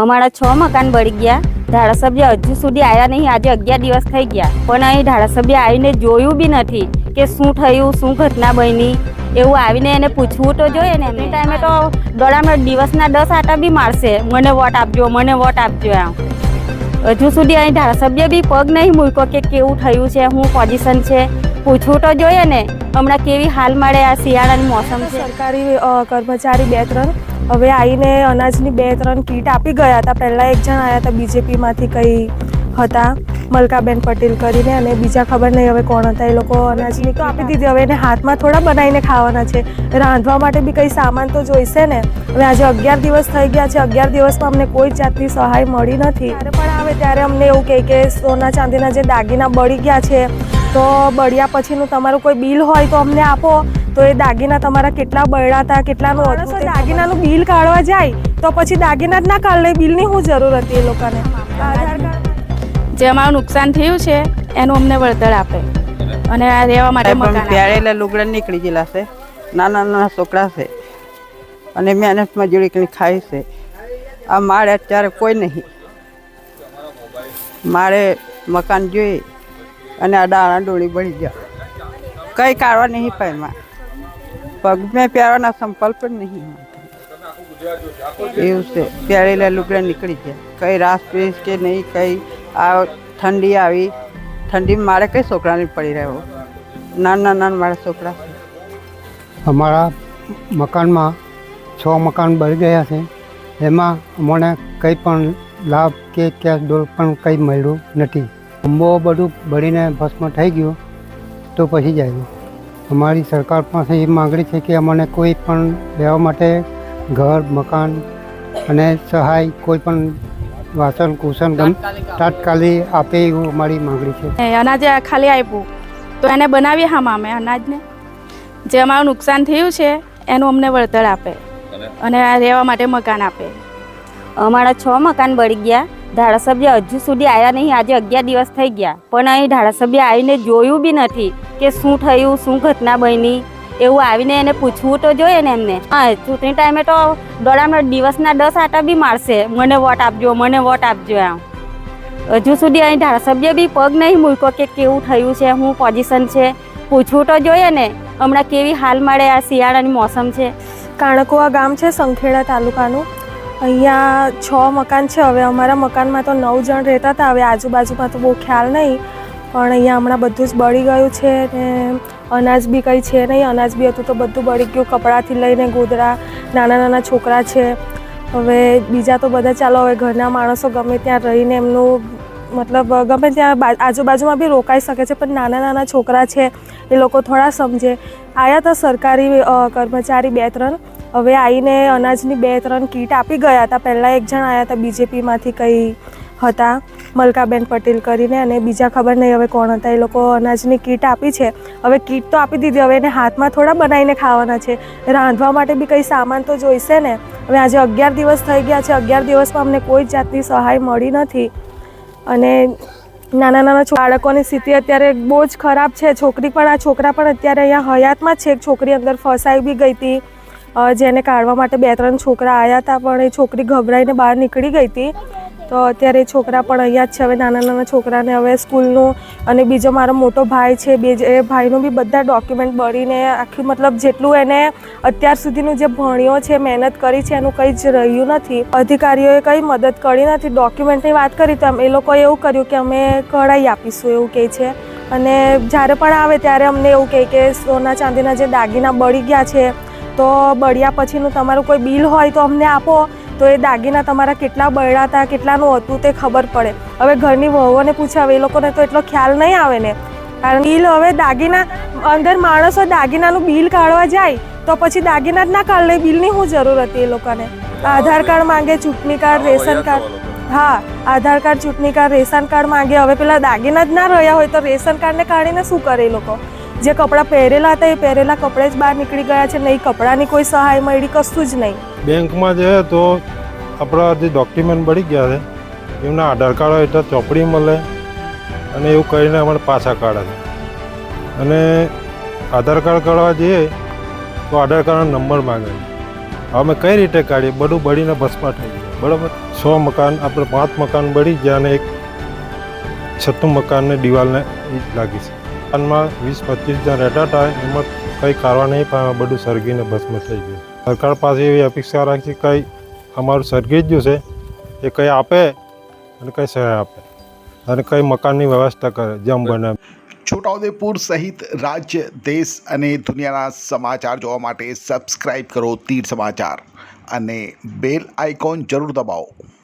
અમારા છ મકાન બળી ગયા. ધારાસભ્ય હજુ સુધી આવ્યા નહીં, આજે અગિયાર દિવસ થઈ ગયા. પણ અહીં ધારાસભ્ય આવીને જોયું બી નથી કે શું થયું, શું ઘટના બની. એવું આવીને એને પૂછવું તો જોઈએ ને. એમની ટાઈમે તો દોડામાં દિવસના દસ આટા બી મારશે. મને વોટ આપજો, મને વોટ આપજો એમ. હજુ સુધી અહીં ધારાસભ્ય બી પગ નહીં મૂક્યો કે કેવું થયું છે, શું પોઝિશન છે. પૂછવું તો જોઈએ ને. હમણાં કેવી હાલ મળે આ શિયાળાની મોસમ સરકારી કર્મચારી બે, ત્રણ હવે આવીને અનાજની બે ત્રણ કીટ આપી ગયા હતા. પહેલાં એક જણ આવ્યા હતા બીજેપીમાંથી કંઈ હતા. મલકાબેન પટેલ કરીને અને બીજા ખબર નહીં હવે કોણ હતા એ લોકો અનાજની તો આપી દીધી. હવે એને હાથમાં થોડા બનાવીને ખાવાના છે. રાંધવા માટે બી કંઈ સામાન તો જોઈશે ને? હવે આજે અગિયાર દિવસ થઈ ગયા છે. અગિયાર દિવસમાં અમને કોઈ જાતની સહાય મળી નથી. જ્યારે પણ આવે ત્યારે અમને એવું કહે કે સોના ચાંદીના જે દાગીના બળી ગયા છે, તો બળ્યા પછીનું તમારું કોઈ બિલ હોય તો અમને આપો. તો એ દાગીના તમારા કેટલા બળ્યા હતા કેટલાનું હતું? તે દાગીનાનું બિલ કાઢવા જાય તો પછી દાગીના જ ના કાઢે બિલની શું જરૂર હતી એ લોકોને? આધાર કાર્ડ? જે અમારું નુકસાન થયું છે એનું અમને વળતર આપે. અને આ રહેવા માટે પણ મકાન લુગડા નીકળી ગયેલા છે. નાના નાના છોકરા છે. અને મહેનત મજૂરી કરી ખાય છે. આ માળે અત્યારે કોઈ નહીં. મારે મકાન જોઈએ. અને આ દાણા ડોળી બળી જાય કંઈ કાઢવા નહીં પગ મેં પહેરવાના સંકલ્પ પણ નહીં એવું છે. પહેરેલા લુગડા નીકળી ગયા. કંઈ રાસ પીસ કે નહીં, કંઈ આ ઠંડી આવી. ઠંડીમાં મારે કઈ છોકરાને પડી રહ્યો નાના નાના મારા છોકરા. અમારા મકાનમાં છ મકાન બળી ગયા છે. એમાં અમને કંઈ પણ લાભ કે કેશ ડોલ પણ કંઈ મળ્યું નથી. અંબો બધું બળીને ભસ્મ થઈ ગયું તો પછી જાય. અમારી સરકાર પાસે એ માગણી છે કે અમને કોઈ પણ રહેવા માટે ઘર મકાન અને સહાય કોઈ પણ વાસણ કુસન ગમ તાત્કાલિક આપે. એવું અમારી માગણી છે. અનાજે ખાલી આપ્યું. તો એને બનાવીએ હા અમે અનાજને. જે અમારું નુકસાન થયું છે એનું અમને વળતર આપે. અને? રહેવા માટે મકાન આપે. અમારા છ મકાન બળી ગયા. ધારાસભ્ય હજુ સુધી આવ્યા નહીં. આજે અગિયાર દિવસ થઈ ગયા. પણ અહીં ધારાસભ્ય આવીને જોયું બી નથી કે શું થયું, શું ઘટના બની. એવું આવીને એને પૂછવું તો જોઈએ ને એમને. હા, ચૂંટણી ટાઈમે તો દોડામાં દિવસના દસ આટા બી મારશે. મને વોટ આપજો, મને વોટ આપજો એમ. હજુ સુધી અહીં ધારાસભ્ય બી પગ નહીં મૂક્યો કે કેવું થયું છે, શું પોઝિશન છે. પૂછવું તો જોઈએ ને. હમણાં કેવી હાલ મળે આ શિયાળાની મોસમ છે? કાણકુવા ગામ છે, સંખેડા તાલુકાનું. અહીંયા છ મકાન છે. હવે અમારા મકાનમાં તો નવ જણ રહેતા હતા. હવે આજુબાજુમાં તો બહુ ખ્યાલ નહીં. પણ અહીંયા હમણાં બધું જ બળી ગયું છે ને અનાજ બી કંઈ છે નહીં. અનાજ બી હતું તો બધું બળી ગયું. કપડાંથી લઈને ગોદરા, નાના નાના છોકરા છે. હવે બીજા તો બધા ચાલો, હવે ઘરના માણસો ગમે ત્યાં રહીને એમનું મતલબ ગમે ત્યાં આજુબાજુમાં બી રોકાઈ શકે છે, પણ નાના નાના છોકરા છે એ લોકો થોડા સમજે. આવ્યા હતા સરકારી કર્મચારી બે ત્રણ. હવે આવીને અનાજની બે ત્રણ કીટ આપી ગયા હતા. પહેલાં એક જણ આવ્યા હતા બીજેપીમાંથી કંઈ હતા, મલકાબેન પટેલ કરીને, અને બીજા ખબર નહીં હવે કોણ હતા, એ લોકો અનાજની કીટ આપી છે. હવે કીટ તો આપી દીધી, હવે એને હાથમાં થોડા બનાવીને ખાવાના છે. રાંધવા માટે બી કંઈ સામાન તો જોઈશે ને? હવે આજે અગિયાર દિવસ થઈ ગયા છે, અગિયાર દિવસમાં અમને કોઈ જાતની સહાય મળી નથી. અને નાના નાના બાળકોની સ્થિતિ અત્યારે બહુ જ ખરાબ છે. છોકરી પણ, આ છોકરા પણ અત્યારે અહીંયા હયાતમાં છે. એક છોકરી અંદર ફસાઈ બી ગઈ હતી. જેને કાઢવા માટે બે ત્રણ છોકરા આવ્યા હતા, પણ એ છોકરી ગભરાઈને બહાર નીકળી ગઈ હતી. તો અત્યારે છોકરા પણ અહીંયા જ છે. હવે નાના નાના છોકરાને હવે સ્કૂલનું અને બીજો મારો મોટો ભાઈ છે, બે એ ભાઈનું બી બધા ડોક્યુમેન્ટ બળીને આખી મતલબ જેટલું એને અત્યાર સુધીનું જે ભણ્યો છે, મહેનત કરી છે, એનું કંઈ જ રહ્યું નથી. અધિકારીઓએ કંઈ મદદ કરી નથી. ડોક્યુમેન્ટની વાત કરી તો એ લોકોએ એવું કર્યું કે અમે કઢાઈ આપીશું એવું કહે છે. અને જ્યારે પણ આવે ત્યારે અમને એવું કહે કે સોના ચાંદીના જે દાગીના બળી ગયા છે તો બળ્યા પછીનું તમારું કોઈ બિલ હોય તો અમને આપો. તો એ દાગીના તમારા કેટલા બળ્યા હતા કેટલાનું હતું તે ખબર પડે. હવે ઘરની વહુઓને પૂછાવે એ લોકોને તો એટલો ખ્યાલ નહીં આવે ને. કારણ બિલ હવે દાગીના અંદર માણસો દાગીનાનું બિલ કાઢવા જાય તો પછી દાગીના જ ના કાઢે બિલની શું જરૂર હતી એ લોકોને? આધાર કાર્ડ માંગે ચૂંટણી કાર્ડ રેશન કાર્ડ. હા આધાર કાર્ડ ચૂંટણી કાર્ડ રેશન કાર્ડ માંગે. હવે પેલા દાગીના જ ના રહ્યા હોય તો રેશન કાર્ડને કાઢીને શું કરે એ લોકો? જે કપડાં પહેરેલા હતા એ પહેરેલા કપડાં જ બહાર નીકળી ગયા છે નહીં કપડાની કોઈ સહાય મળી કશું જ નહીં. બેંકમાં જઈએ તો આપણા જે ડોક્યુમેન્ટ બળી ગયા છે. એમના આધાર કાર્ડ હોય તો ચોપડી મળે અને એવું કરીને અમારે પાછા કાઢે છે. અને આધાર કાર્ડ કાઢવા જઈએ તો આધાર કાર્ડનો નંબર માગે હવે અમે કઈ રીતે કાઢીએ? બધું બળીને ભસ્મા થઈ ગયું. બરાબર? છ મકાન, આપણે પાંચ મકાન બળી ગયા અને એક છઠ્ઠું મકાનને દિવાલને એ લાગી છે. મકાનમાં વીસ પચીસ જણ રહેતા હતા. એમાં કંઈ કરવા નહીં, પણ બધું સળગીને ભસ્મ થઈ ગયું. સરકાર પાસે એવી અપેક્ષા રાખી કંઈ અમારું સળગી જ ગયું એ કંઈ આપે અને કંઈ સહાય આપે. અને કંઈ મકાનની વ્યવસ્થા કરે, જેમ બને. છોટાઉદેપુર સહિત રાજ્ય, દેશ અને દુનિયાના સમાચાર જોવા માટે સબસ્ક્રાઈબ કરો તીર સમાચાર. અને બેલ આઇકોન જરૂર દબાવો.